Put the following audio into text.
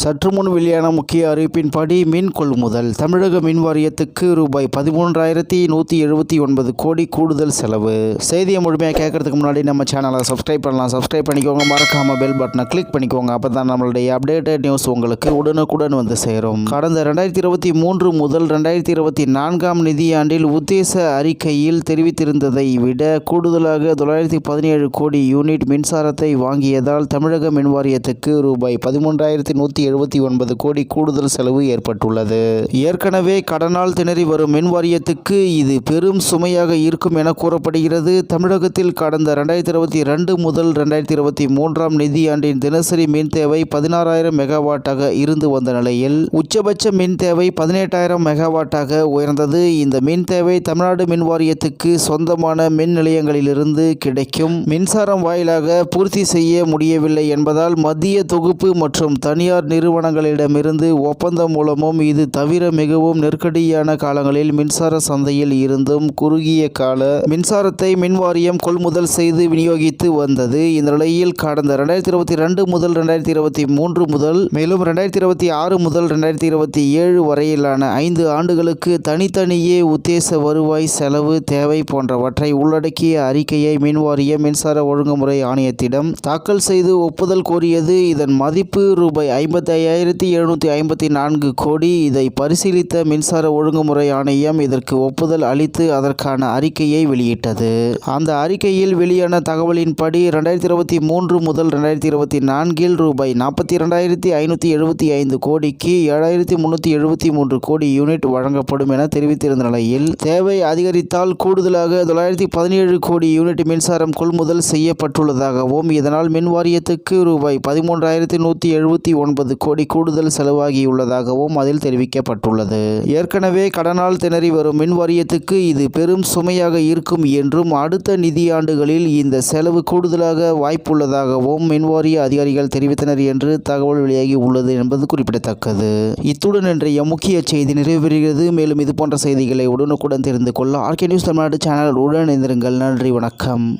சற்று முன் வெளியான முக்கிய அறிவிப்பின்படி மின் கொள்முதல். தமிழக மின் வாரியத்துக்கு ரூபாய் பதிமூன்றாயிரத்தி நூற்றி எழுபத்தி ஒன்பது கோடி கூடுதல் செலவு. செய்தியை முழுமையாக கேட்கறதுக்கு முன்னாடி நம்ம சேனலை சப்ஸ்கிரைப் பண்ணலாம். சப்ஸ்கிரைப் பண்ணிக்கோங்க. மறக்காமல் பெல் பட்டனை கிளிக் பண்ணிக்கோங்க. அப்போ தான் நம்மளுடைய அப்டேட்டட் நியூஸ் உங்களுக்கு உடனுக்குடன் வந்து சேரும். கடந்த ரெண்டாயிரத்தி இருபத்தி மூன்று முதல் ரெண்டாயிரத்தி இருபத்தி நான்காம் நிதியாண்டில் உத்தேச அறிக்கையில் தெரிவித்திருந்ததை விட கூடுதலாக தொள்ளாயிரத்தி பதினேழு கோடி யூனிட் மின்சாரத்தை வாங்கியதால் தமிழக மின் வாரியத்துக்கு ரூபாய் பதிமூன்றாயிரத்தி நூற்றி எழுபத்தி ஒன்பது கோடி கூடுதல் செலவு ஏற்பட்டுள்ளது. ஏற்கனவே கடனால் திணறி வரும் மின் வாரியத்துக்கு இது பெரும் சுமையாக இருக்கும் என கூறப்படுகிறது. தமிழகத்தில் கடந்த ரெண்டாயிரத்தி இருபத்தி ரெண்டு முதல் ரெண்டாயிரத்தி இருபத்தி மூன்றாம் நிதியாண்டின் தினசரி மின் தேவை பதினாறாயிரம் மெகாவாட்டாக இருந்து வந்த நிலையில் உச்சபட்ச மின் தேவை பதினெட்டாயிரம் மெகாவாட்டாக உயர்ந்தது. இந்த மின் தேவை தமிழ்நாடு மின் வாரியத்துக்கு சொந்தமான மின் நிலையங்களிலிருந்து கிடைக்கும். மின்சாரம் வாயிலாக பூர்த்தி செய்ய முடியவில்லை என்பதால் மத்திய தொகுப்பு மற்றும் தனியார் நிறுவனங்களிடமிருந்து ஒப்பந்தம் மூலமும் இது தவிர மிகவும் நெருக்கடியான காலங்களில் மின்சார சந்தையில் இருந்தும் குறுகிய கால மின்சாரத்தை மின் வாரியம் கொள்முதல் செய்து விநியோகித்து வந்தது. இந்த நிலையில் கடந்த ரெண்டாயிரத்தி இருபத்தி ரெண்டு முதல் ரெண்டாயிரத்தி இருபத்தி மூன்று முதல் மேலும் ரெண்டாயிரத்தி இருபத்தி ஆறு முதல் ரெண்டாயிரத்தி இருபத்தி ஏழு வரையிலான ஐந்து ஆண்டுகளுக்கு தனித்தனியே உத்தேச வருவாய் செலவு தேவை போன்றவற்றை உள்ளடக்கிய அறிக்கையை மின் வாரிய மின்சார ஒழுங்குமுறை ஆணையத்திடம் தாக்கல் செய்து ஒப்புதல் கோரியது. இதன் மதிப்பு ரூபாய் ஐம்பத்தி ஐயாயிரத்தி எழுநூற்றி ஐம்பத்தி நான்கு கோடி இதை பரிசீலித்த மின்சார ஒழுங்குமுறை ஆணையம் இதற்கு ஒப்புதல் அளித்து அதற்கான அறிக்கையை வெளியிட்டது. அந்த அறிக்கையில் வெளியான தகவலின்படி ரெண்டாயிரத்தி இருபத்தி மூன்று முதல் ரெண்டாயிரத்தி இருபத்தி நான்கில் ரூபாய் நாற்பத்தி இரண்டாயிரத்தி ஐநூற்றி எழுபத்தி ஐந்து கோடிக்கு ஏழாயிரத்தி முந்நூற்றி எழுபத்தி மூன்று கோடி யூனிட் வழங்கப்படும் என தெரிவித்திருந்த நிலையில் தேவை அதிகரித்தால் கூடுதலாக தொள்ளாயிரத்தி பதினேழு கோடி யூனிட் மின்சாரம் கொள்முதல் செய்யப்பட்டுள்ளதாகவும் இதனால் மின் வாரியத்துக்கு ரூபாய் பதிமூன்றாயிரத்தி நூற்றி எழுபத்தி ஒன்பது கோடி கூடுதல் செலவாகியுள்ளதாகவும் அதில் தெரிவிக்கப்பட்டுள்ளது. ஏற்கனவே கடனால் திணறி வரும் மின் வாரியத்துக்கு இது பெரும் சுமையாக இருக்கும் என்றும் அடுத்த நிதியாண்டுகளில் இந்த செலவு கூடுதலாக வாய்ப்புள்ளதாகவும் மின்வாரிய அதிகாரிகள் தெரிவித்தனர் என்று தகவல் வெளியாகி உள்ளது என்பது குறிப்பிடத்தக்கது. இத்துடன் இன்றைய முக்கிய செய்தி நிறைவேறுகிறது மேலும் இது போன்ற செய்திகளை உடனுக்குடன் தெரிந்து கொள்ள ஆர்கே நியூஸ் தமிழ்நாடு சேனல் உடன் இணைந்திருங்கள். நன்றி வணக்கம்.